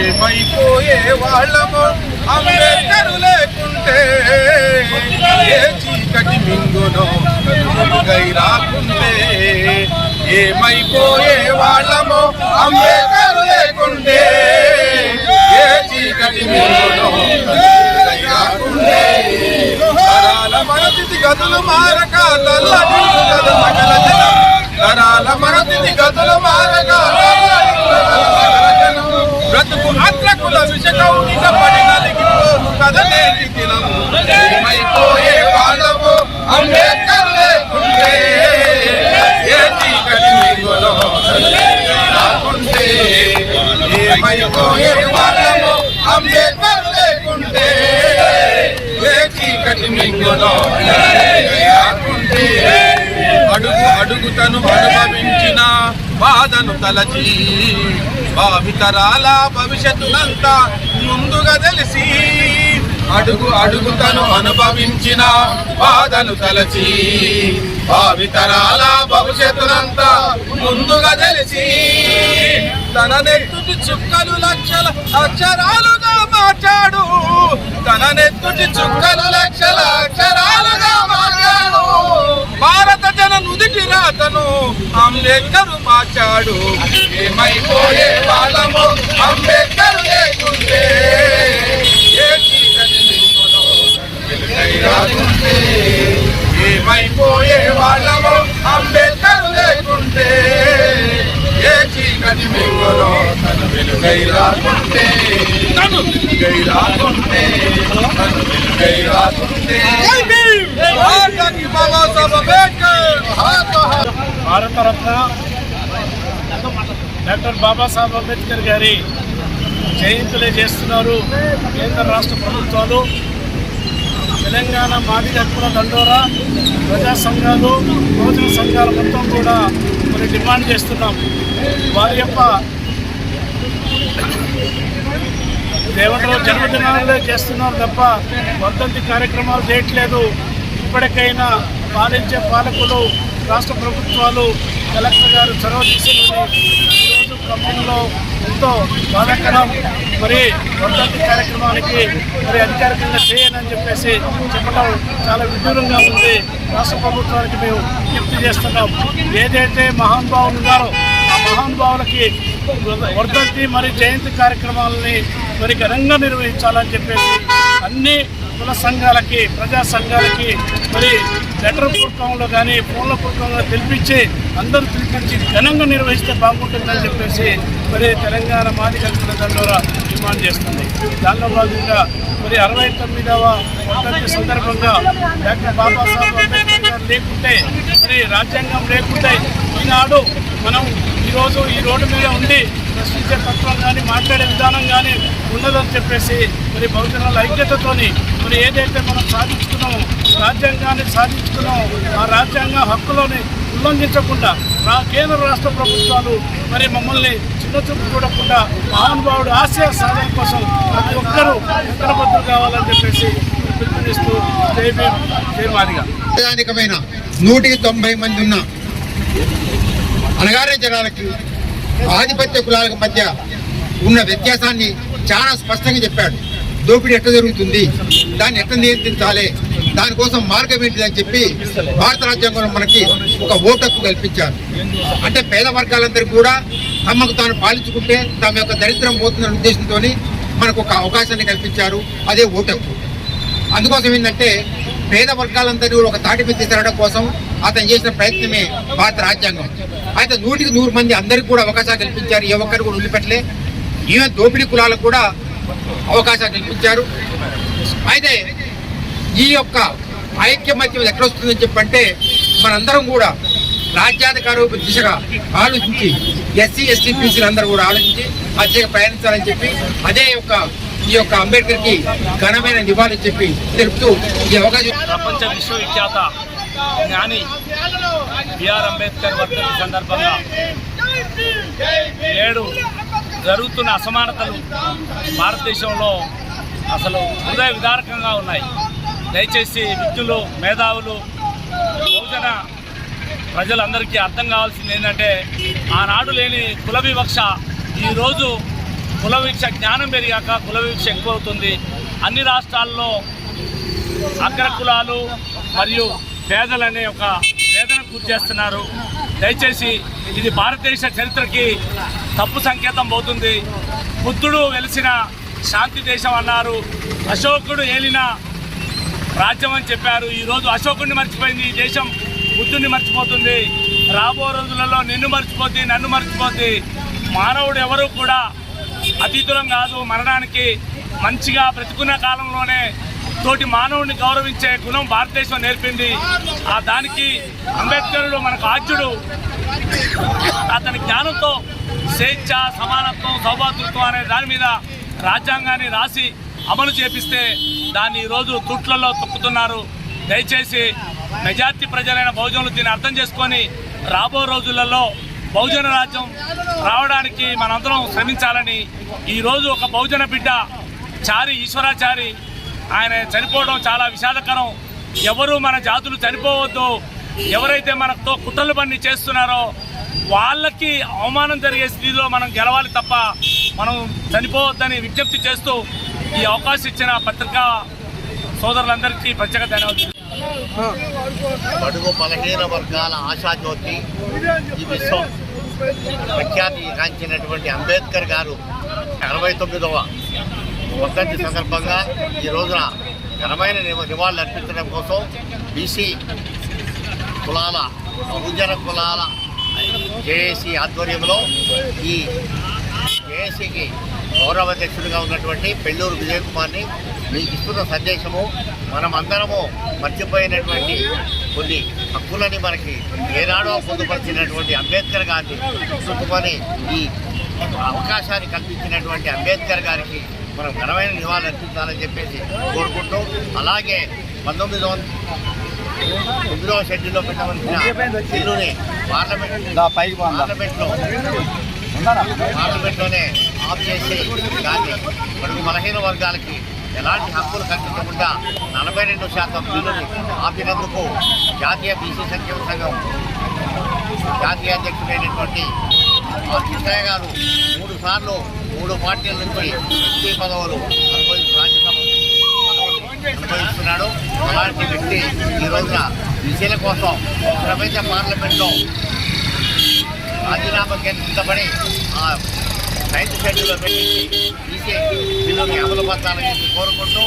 ఏమైపోయే వాళ్ళము అంబేద్కర్ లేకుంటే ఏ చీకటి మింగునో వెలుగై రాకుంటే ఏమైపోయే వాళ్ళము అంబేద్కర్ లేకుంటే ఏ చీకటి మింగునో వెలుగై రాకుంటే. తరాల మనతిథి గదులు మారక తల్లడిల్లు కదల జనం. తరాల మనతిథి గదులు మారక తలచి. భావితరాల భవిష్యత్తునంతా ముందుగా తెలిసి అడుగు అడుగుతను అనుభవించిన బాధను తలచి. భావితరాల భవిష్యత్తునంతా ముందుగా తెలిసి తన నెత్తుటి చుక్కలు లక్షల అక్షరాలుగా మాట్లాడు తన నెత్తుటి చుక్కలు లక్షల అక్షరాలుగా మాట్లాడు భారత జన నుదిటి రాతను అంబేద్కర్ మార్చాడు. ఏమైపోయే వాళ్ళము అంబేద్కర్ లేకుంటే. ఏ చీకటి రాకుంటే. ఏమైపోయే వాళ్ళము అంబేద్కర్ లేకుంటే ఏ చీకటి మింగులో తన వెలుగై రాకుంటే? తను వెలుగై రాకుంటే తను వెలుగై రాకుంటే? భారతరత్న డాక్టర్ బాబాసాహెబ్ అంబేద్కర్ గారి జయంతులే చేస్తున్నారు కేంద్ర రాష్ట్ర ప్రభుత్వాలు. తెలంగాణ మాజీ హక్కుల దండోరా ప్రజా సంఘాలు యువజన సంఘాలు మొత్తం కూడా మరి డిమాండ్ చేస్తున్నాం. వారి యొక్క దేవతలో జన్మదినాలే చేస్తున్నారు తప్ప వర్ధంతి కార్యక్రమాలు చేయట్లేదు. ఇప్పటికైనా పాలించే పాలకులు రాష్ట్ర ప్రభుత్వాలు కలెక్టర్ గారు చొరవ తీసుకుని ఈరోజు కంపెనీలో ఎంతో బాధాకరం. మరి వర్ధంతి కార్యక్రమానికి మరి అధికారికంగా చేయనని చెప్పేసి చెప్పడం చాలా విడ్డూరంగా ఉంది. రాష్ట్ర ప్రభుత్వానికి మేము విజ్ఞప్తి చేస్తున్నాం. ఏదైతే మహానుభావులు ఉన్నారో ఆ మహానుభావులకి వర్ధంతి మరి జయంతి కార్యక్రమాలని మరి ఘనంగా నిర్వహించాలని చెప్పేసి అన్ని కుల సంఘాలకి ప్రజా సంఘాలకి మరి లెటర్ పూర్వకంలో కానీ ఫోన్ల పూర్వకంలో పిలిపించి అందరూ పిలిపించి ఘనంగా నిర్వహిస్తే బాగుంటుందని చెప్పేసి మరి తెలంగాణ మాదిగ దండోరా డిమాండ్ చేస్తుంది. దానిలో భాగంగా మరి అరవై తొమ్మిదవ వర్ధంతి సందర్భంగా డాక్టర్ బాబాసాహెబ్ అంబేద్కర్ గారు లేకుంటే మరి రాజ్యాంగం లేకుంటే ఈనాడు మనం ఈరోజు ఈ రోడ్డు మీద ఉండి ప్రశ్నించే తత్వం కానీ మాట్లాడే విధానం కానీ ఉండదని చెప్పేసి మరి బహుజనాల ఐక్యతతోని మరి ఏదైతే మనం సాధించుకున్నామో రాజ్యాంగాన్ని సాధించుకున్నామో ఆ రాజ్యాంగ హక్కులోని ఉల్లంఘించకుండా రా కేంద్ర రాష్ట్ర ప్రభుత్వాలు మరి మమ్మల్ని చిన్న చూపు చూడకుండా మహానుభావుడు ఆశయ సాధన కోసం ప్రతి ఒక్కరూ ఉత్తరబద్ధులు కావాలని చెప్పేసి పిలుపునిస్తూ జై భీమ్ జై మాదిగా. నూటికి తొంభై మంది ఉన్న అనగారే జనాలకి ఆధిపత్య కులాలకు మధ్య ఉన్న వ్యత్యాసాన్ని చాలా స్పష్టంగా చెప్పాడు. దోపిడీ ఎట్లా జరుగుతుంది? దాన్ని ఎట్లా నియంత్రించాలి? దానికోసం మార్గం ఏంటిదని చెప్పి భారత రాజ్యాంగంలో మనకి ఒక ఓటక్కు కల్పించారు. అంటే పేద వర్గాలందరూ కూడా తమకు తాను పాలించుకుంటే తమ యొక్క దరిద్రం పోతుందనే ఉద్దేశంతో మనకు ఒక అవకాశాన్ని కల్పించారు. అదే ఓటక్కు. అందుకోసం ఏంటంటే పేద వర్గాలందరినీ కూడా ఒక తాటి మీద తీసుకురావడం కోసం అతను చేసిన ప్రయత్నమే భారత రాజ్యాంగం. అయితే నూటికి నూరు మంది అందరికీ కూడా అవకాశాలు కల్పించారు. ఏ ఒక్కరు కూడా వదిలిపెట్టలే. ఈవెన్ దోపిడీ కులాలకు కూడా అవకాశాలు కల్పించారు. అయితే ఈ యొక్క ఐక్యమత్యం ఎక్కడ వస్తుందని చెప్పంటే మనందరం కూడా రాజ్యాధికార దిశగా ఆలోచించి ఎస్సీ ఎస్టీ బీసీలు అందరూ కూడా ఆలోచించి ఆ దిశగా ప్రయాణించాలని చెప్పి అదే యొక్క ఈ యొక్క అంబేద్కర్కి ఘనమైన నివాళి చెప్పి తెలుపుతూ ఈ అవకాశం ప్రపంచ విశ్వవిఖ్యాత జ్ఞాని బిఆర్ అంబేద్కర్ వర్ధంతి సందర్భంగా నేడు జరుగుతున్న అసమానతలు భారతదేశంలో అసలు హృదయ విదారకంగా ఉన్నాయి. దయచేసి విద్యులు మేధావులు బహుజన ప్రజలందరికీ అర్థం కావాల్సింది ఏంటంటే ఆనాడు లేని కుల వివక్ష ఈరోజు కుల వివక్ష జ్ఞానం పెరిగాక కుల వివక్ష ఎక్కువ అవుతుంది అన్ని రాష్ట్రాల్లో అగ్రకులాలు మరియు పేదలనే ఒక వేదన గురి చేస్తున్నారు. దయచేసి ఇది భారతదేశ చరిత్రకి తప్పు సంకేతం పోతుంది. బుద్ధుడు వెలిసిన శాంతి దేశం అన్నారు. అశోకుడు ఏలిన రాజ్యం అని చెప్పారు. ఈరోజు అశోకుడిని మర్చిపోయింది. ఈ దేశం బుద్ధుడిని మర్చిపోతుంది. రాబో రోజులలో నిన్ను మర్చిపోద్ది నన్ను మర్చిపోద్ది. మానవుడు ఎవరు కూడా అతీతులం కాదు. మరణానికి మంచిగా బ్రతుకున్న కాలంలోనే తోటి మానవుడిని గౌరవించే గుణం భారతదేశం నేర్పింది. ఆ దానికి అంబేద్కరుడు మనకు ఆద్యుడు అతని జ్ఞానంతో స్వేచ్ఛ సమానత్వం సౌభాతృత్వం అనే దాని మీద రాజ్యాంగాన్ని రాసి అమలు చేపిస్తే దాన్ని ఈరోజు తుట్లలో తొక్కుతున్నారు. దయచేసి మెజార్టీ ప్రజలైన బహుజనులు దీన్ని అర్థం చేసుకొని రాబో రోజులలో బహుజన రాజ్యం రావడానికి మనందరం శ్రమించాలని ఈరోజు ఒక బహుజన బిడ్డ చారి ఈశ్వరాచారి ఆయన చనిపోవడం చాలా విషాదకరం. ఎవరు మన జాతులు చనిపోవద్దు. ఎవరైతే మనతో కుట్రలు పని చేస్తున్నారో వాళ్ళకి అవమానం జరిగే స్థితిలో మనం గెలవాలి తప్ప మనం చనిపోవద్దని విజ్ఞప్తి చేస్తూ ఈ అవకాశం ఇచ్చిన పత్రికా సోదరులందరికీ ప్రత్యేక ధన్యవాదాలు. బడుగు బలహీన వర్గాల ఆశాజ్యోతి ఈ విశ్వం ప్రఖ్యాతి కాంచినటువంటి అంబేద్కర్ గారు అరవై తొమ్మిదవ వర్ధంతి సందర్భంగా ఈ రోజున ఘనమైన నివాళులు అర్పించడం కోసం బీసీ కులాల బహుజన కులాల జేఏసీ ఆధ్వర్యంలో ఈ జేఏసీకి గౌరవ అధ్యక్షుడిగా ఉన్నటువంటి పెళ్ళూరు విజయ్ కుమార్ని మీకు ఇస్తున్న సందేశము మనం అందరము మర్చిపోయినటువంటి కొన్ని హక్కులని మనకి ఏనాడో పొందుపరిచినటువంటి అంబేద్కర్ గారిని గుర్తుకొని ఈ అవకాశాన్ని కల్పించినటువంటి అంబేద్కర్ గారికి మనం ఘనమైన నివాళులు అర్పించాలని చెప్పేసి కోరుకుంటూ అలాగే పంతొమ్మిది వందల తొమ్మిదవ షెడ్యూల్లో పెట్టవలసిన బిల్లుని పార్లమెంట్ పార్లమెంట్లో పార్లమెంట్లోనే ఆఫ్ చేసి దాన్ని మనకు బలహీన వర్గాలకి ఎలాంటి హక్కులు కల్పించకుండా నలభై రెండు శాతం బిల్లుని ఆపినందుకు జాతీయ బీసీ సంక్షేమ సంఘం జాతీయ అధ్యక్షుడైనటువంటి కృష్ణయ్య గారు మూడు సార్లు మూడు పార్టీల నుంచి ఎంపీ పదవులు రాజ్యసభ అనుభవిస్తున్నాడు. అలాంటి వ్యక్తి ఈ రోజున బీసీల కోసం ప్రపంచ పార్లమెంట్లో రాజీనామా సిద్ధపడి రైతు షెడ్యూల్లో పెట్టి బీసీ బిల్లుని అమలుపరచాలని చెప్పి కోరుకుంటూ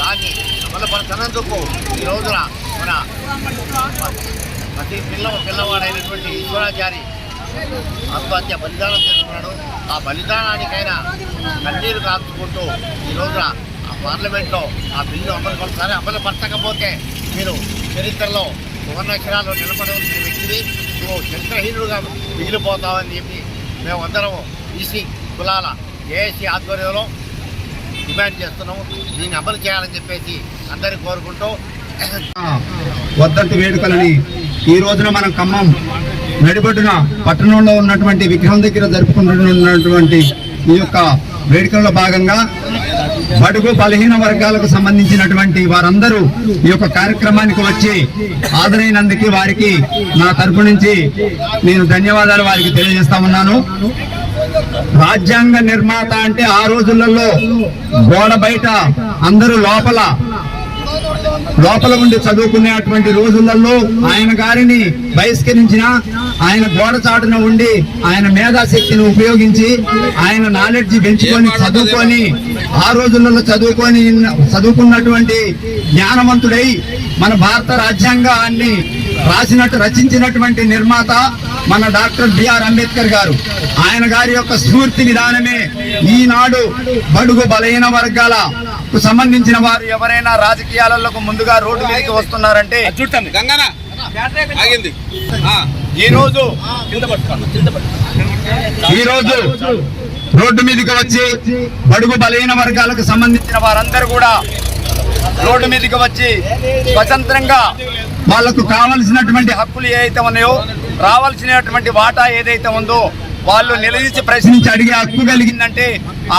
దాన్ని అమలుపరచనందుకు ఈ రోజున మన ప్రతి పిల్ల పిల్లవాడైనటువంటి ఈశ్వరాచారి ఆత్మహత్య బలిదానం ఆ బలిదానానికైనా కన్నీరు కాచుకుంటూ ఈ రోజున ఆ పార్లమెంట్లో ఆ బిల్లు అమలు పరచాలి అమలు పరచకపోతే మీరు చరిత్రలో సువర్ణాక్షరాలు నిలబడవలసిన వ్యక్తిని నువ్వు చరిత్రహీనుడుగా మిగిలిపోతావని చెప్పి మేమందరం ఈసీ కులాల ఏఎస్సీ ఆధ్వర్యంలో డిమాండ్ చేస్తున్నాము. దీన్ని అమలు చేయాలని చెప్పేసి అందరికీ కోరుకుంటూ వర్ధంతి వేడుకలని ఈ రోజున మనం ఖమ్మం నడిబడ్డున పట్టణంలో ఉన్నటువంటి విగ్రహం దగ్గర జరుపుకుంటున్నటువంటి ఈ యొక్క వేడుకల్లో భాగంగా బడుగు బలహీన వర్గాలకు సంబంధించినటువంటి వారందరూ ఈ యొక్క కార్యక్రమానికి వచ్చి హాజరైనందుకు వారికి నా తరపు నుంచి నేను ధన్యవాదాలు వారికి తెలియజేస్తా ఉన్నాను. రాజ్యాంగ నిర్మాత అంటే ఆ రోజులలో గోడ బయట అందరూ లోపల లోపల ఉండి చదువుకునేటువంటి రోజులలో ఆయన గారిని బహిష్కరించిన ఆయన గోడ చాటున ఉండి ఆయన మేధాశక్తిని ఉపయోగించి ఆయన నాలెడ్జ్ పెంచుకొని చదువుకొని ఆ రోజులలో చదువుకొని చదువుకున్నటువంటి జ్ఞానవంతుడై మన భారత రాజ్యాంగాన్ని రాసినట్టు రచించినటువంటి నిర్మాత మన డాక్టర్ బిఆర్ అంబేద్కర్ గారు. ఆయన గారి యొక్క స్ఫూర్తి విధానమే ఈనాడు బడుగు బలహీన వర్గాల సంబంధించిన వారు ఎవరైనా రాజకీయాలకు ముందుగా రోడ్డు మీదకి వస్తున్నారంటే గంగన? ఆగింది. ఆ, ఈ రోజు ఈ రోజు రోడ్డు మీదకి వచ్చి బడుగు బలహీన వర్గాలకు సంబంధించిన వారందరూ కూడా రోడ్డు మీదకి వచ్చి స్వతంత్రంగా వాళ్ళకు కావలసినటువంటి హక్కులు ఏదైతే ఉన్నాయో రావాల్సినటువంటి వాటా ఏదైతే ఉందో వాళ్ళు నిలదీసి ప్రశ్నించి అడిగే హక్కు కలిగిందంటే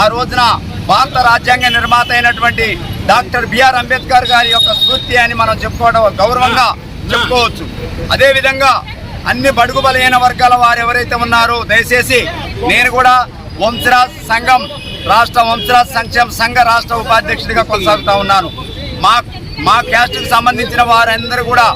ఆ రోజున భారత రాజ్యాంగ నిర్మాత అయినటువంటి డాక్టర్ బిఆర్ అంబేద్కర్ గారి యొక్క స్ఫూర్తి అని మనం చెప్పుకోవడం గౌరవంగా చెప్పుకోవచ్చు. అదేవిధంగా అన్ని బడుగు బలహీన వర్గాల వారు ఎవరైతే ఉన్నారో దయచేసి నేను కూడా వంశరాజ్ సంఘం రాష్ట్ర వంశరాజ్ సంక్షేమ సంఘ రాష్ట్ర ఉపాధ్యక్షుడిగా కొనసాగుతా ఉన్నాను. మా మా క్యాస్ట్కి సంబంధించిన వారందరూ కూడా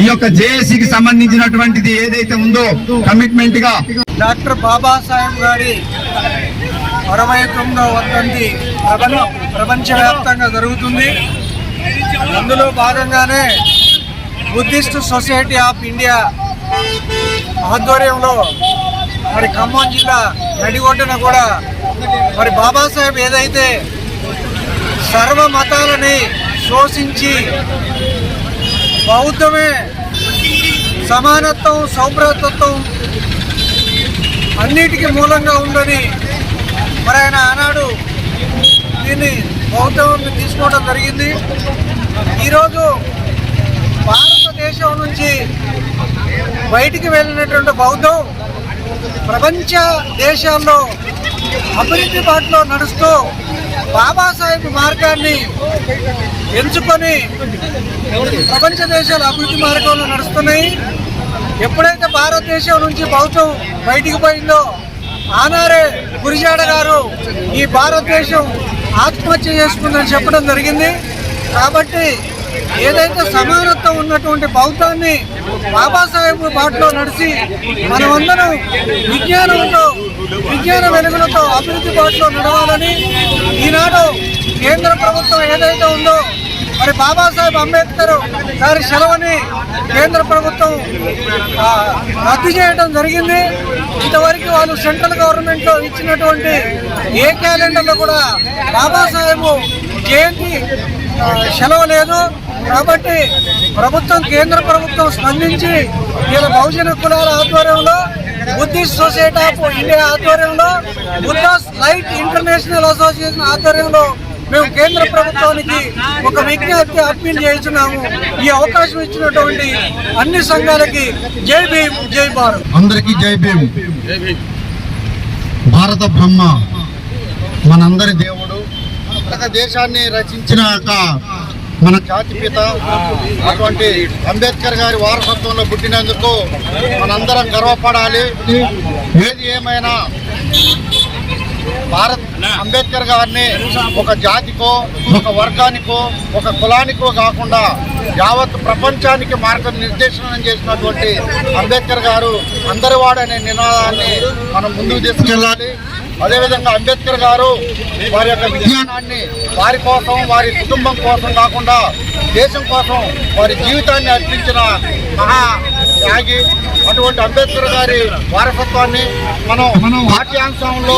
ఈ యొక్క జేఏసీకి సంబంధించినటువంటిది ఏదైతే ఉందో కమిట్మెంట్గా డాక్టర్ బాబాసాహెబ్ గారి అరవై తొమ్మిదవ వర్ధంతి ప్రపంచ ప్రపంచవ్యాప్తంగా జరుగుతుంది. అందులో భాగంగానే బుద్ధిస్ట్ సొసైటీ ఆఫ్ ఇండియా ఆధ్వర్యంలో మరి ఖమ్మం జిల్లా నడిగొడ్డున కూడా మరి బాబాసాహెబ్ ఏదైతే సర్వ మతాలని శోషించి బౌద్ధమే సమానత్వం సౌభ్రతత్వం అన్నిటికీ మూలంగా ఉందని మరి ఆయన ఆనాడు దీన్ని బౌద్ధం తీసుకోవడం జరిగింది. ఈరోజు భారతదేశం నుంచి బయటికి వెళ్ళినటువంటి బౌద్ధం ప్రపంచ దేశాల్లో అభివృద్ధి బాటలో నడుస్తూ బాబాసాహెబ్ మార్గాన్ని ఎంచుకొని ప్రపంచ దేశాలు అభివృద్ధి మార్గంలో నడుస్తున్నాయి. ఎప్పుడైతే భారతదేశం నుంచి బౌద్ధం బయటికి పోయిందో ఆనారే గురిజాడ గారు ఈ భారతదేశం ఆత్మహత్య చేసుకుందని చెప్పడం జరిగింది. కాబట్టి ఏదైతే సమానత్వం ఉన్నటువంటి బౌద్ధాన్ని బాబాసాహెబ్ బాటలో నడిచి మనమందరం విజ్ఞానంతో విజ్ఞాన వెలుగులతో అభివృద్ధి బాటలో నడవాలని ఈనాడు కేంద్ర ప్రభుత్వం ఏదైతే ఉందో మరి బాబాసాహెబ్ అంబేద్కర్ గారి సెలవుని కేంద్ర ప్రభుత్వం రద్దు చేయడం జరిగింది. ఇంతవరకు వాళ్ళు సెంట్రల్ గవర్నమెంట్లో ఇచ్చినటువంటి ఏ క్యాలెండర్లో కూడా బాబాసాహెబ్ జయంతి సెలవు లేదు. కాబట్టి ప్రభుత్వం కేంద్ర ప్రభుత్వం స్పందించి వీళ్ళ బహుజన కులాల ఆధ్వర్యంలో బుద్ధిస్ట్ సొసైటీ ఆఫ్ ఇండియా ఆధ్వర్యంలో బుద్ధాస్ లైట్ ఇంటర్నేషనల్ అసోసియేషన్ ఆధ్వర్యంలో మేము కేంద్ర ప్రభుత్వానికి ఒక విజ్ఞప్తి అప్పీల్ చేస్తున్నాము. ఈ అవకాశం ఇచ్చినటువంటి అన్ని సంఘాలకి జై భీమ్ జై భారత్. అందరికీ జై భీమ్. భారత బ్రహ్మ మనందరి దేవుడు. ఒక దేశాన్ని రచించిన మన జాతిపిత అటువంటి అంబేద్కర్ గారి వారసత్వంలో పుట్టినందుకు మనందరం గర్వపడాలి. ఏది ఏమైనా భారత్ అంబేద్కర్ గారిని ఒక జాతికో ఒక వర్గానికో ఒక కులానికో కాకుండా యావత్ ప్రపంచానికి మార్గనిర్దేశనం చేసినటువంటి అంబేద్కర్ గారు అందరి వాడనే నినాదాన్ని మనం ముందుకు తీసుకెళ్ళాలి. అదేవిధంగా అంబేద్కర్ గారు వారి యొక్క విజ్ఞానాన్ని వారి కోసం వారి కుటుంబం కోసం కాకుండా దేశం కోసం వారి జీవితాన్ని అర్పించిన మహా త్యాగి అటువంటి అంబేద్కర్ గారి వారసత్వాన్ని మనం పాఠ్యాంశంలో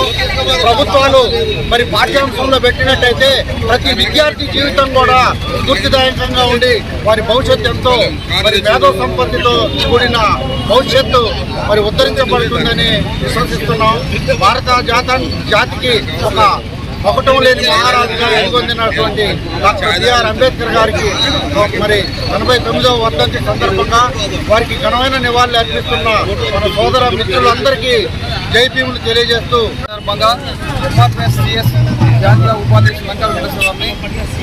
ప్రభుత్వాలు మరి పాఠ్యాంశంలో పెట్టినట్టయితే ప్రతి విద్యార్థి జీవితం కూడా స్ఫూర్తిదాయకంగా ఉండి వారి భవిష్యత్తు ఎంతో మరి మేధో సంపత్తితో కూడిన భవిష్యత్తు మరి ఉద్ధరించబడుతుందని విశ్వసిస్తున్నాం. భారత జాత జాతికి ఒక ఒకటం లేని మహారాజుగా ఎదుగొందినటువంటి డాక్టర్ బిఆర్ అంబేద్కర్ గారికి మరి ఎనభై తొమ్మిదవ వర్ధంతి సందర్భంగా వారికి ఘనమైన నివాళులు అర్పిస్తున్న మన సోదర మిత్రులందరికీ జైపీములు తెలియజేస్తూ సందర్భంగా ఎంఆర్పిఎస్సిఎస్ జాతీయ ఉపాధ్యక్షులు లంకా వెంకటస్వామి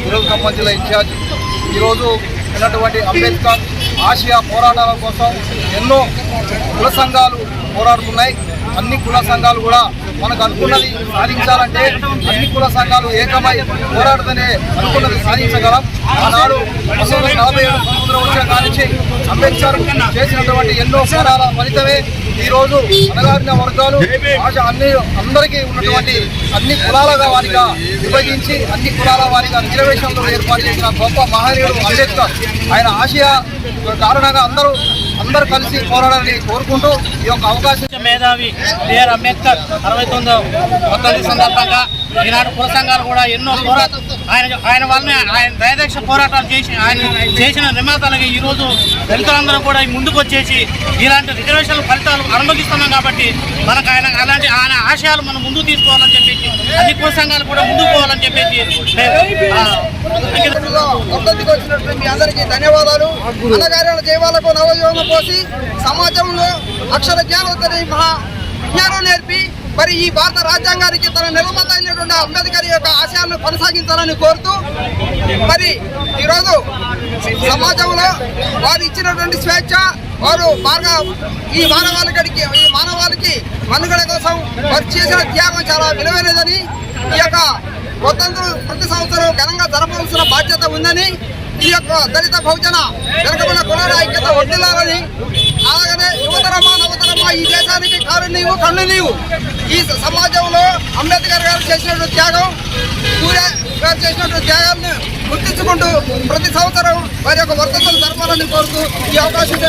ఈరోజు ఖమ్మం జిల్లా ఇన్ఛార్జ్. ఈరోజు ఉన్నటువంటి అంబేద్కర్ ఆసియా పోరాటాల కోసం ఎన్నో కుల సంఘాలు పోరాడుతున్నాయి. అన్ని కుల సంఘాలు కూడా మనకు అనుకున్నది సాధించాలంటే అన్ని కుల సంఘాలు ఏకమై పోరాడుతూనే అనుకున్నది సాధించగలం. ఆనాడు పంతొమ్మిది నలభై ఏడు స్వతంత్రం వచ్చిన కానించి అంబేద్కర్ చేసినటువంటి ఎన్నో పోరాటాల ఫలితమే ఈరోజు అనగారిన వర్గాలు భాష అన్ని అందరికీ ఉన్నటువంటి అన్ని కులాల వారిగా విభజించి అన్ని కులాల వారిగా రిజర్వేషన్లు ఏర్పాటు చేసిన గొప్ప మహనీయుడు అంబేద్కర్. ఆయన ఆశయ కారణంగా అందరూ అందరూ కలిసి పోరాడాలని కోరుకుంటూ ఈ యొక్క అవకాశం మేధావి బిఆర్ అంబేద్కర్ అరవై తొమ్మిదో వర్ధంతి సందర్భంగా ఈనాడు కుల సంఘాలు కూడా ఎన్నో పోరాట ఆయన ఆయన వల్లనే ఆయన దయదీక్ష పోరాటాలు చేసి ఆయన చేసిన నిర్మాతాలకి ఈ రోజు దళితులందరూ కూడా ముందుకు వచ్చేసి ఇలాంటి రిజర్వేషన్ల ఫలితాలు అనుమతిస్తున్నాం కాబట్టి మనకు ఆయన అలాంటి ఆయన ఆశయాలు మనం ముందుకు తీసుకోవాలని చెప్పేసి అన్ని కుల సంఘాలు కూడా ముందుకు పోవాలని చెప్పేసి మీ అందరికీ ధన్యవాదాలు. అన్నగారి పోసి సమాజంలో అక్షర జ్ఞానోత్తరి మహా విజ్ఞానం నేర్పి మరి ఈ భారత రాజ్యాంగానికి తన నిర్మత అయినటువంటి అంబేద్కర్ యొక్క ఆశయాలను కొనసాగించాలని కోరుతూ మరి ఈరోజు సమాజంలో వారు ఇచ్చినటువంటి స్వేచ్ఛ వారు బాగా ఈ మానవాళికి ఈ మానవాళికి మనుగడ కోసం వారు చేసిన త్యాగం చాలా విలువైనదని ఈ యొక్క ప్రతి సంవత్సరం ఘనంగా జరపాల్సిన బాధ్యత ఉందని ఈ యొక్క దళిత బహుజన వెనుకబడిన కులాల ఐక్యత వర్దిల్లాలని అలాగనే యువతరమా నవతరమా ఈ దేశానికి కారు నీవు కళ్ళు నీవు ఈ సమాజంలో అంబేద్కర్ గారు చేసినటువంటి త్యాగం సూర్య గారు చేసినటువంటి త్యాగాలను గుర్తించుకుంటూ ప్రతి సంవత్సరం వారి యొక్క వర్తకులు జరపాలని కోరుతూ ఈ అవకాశం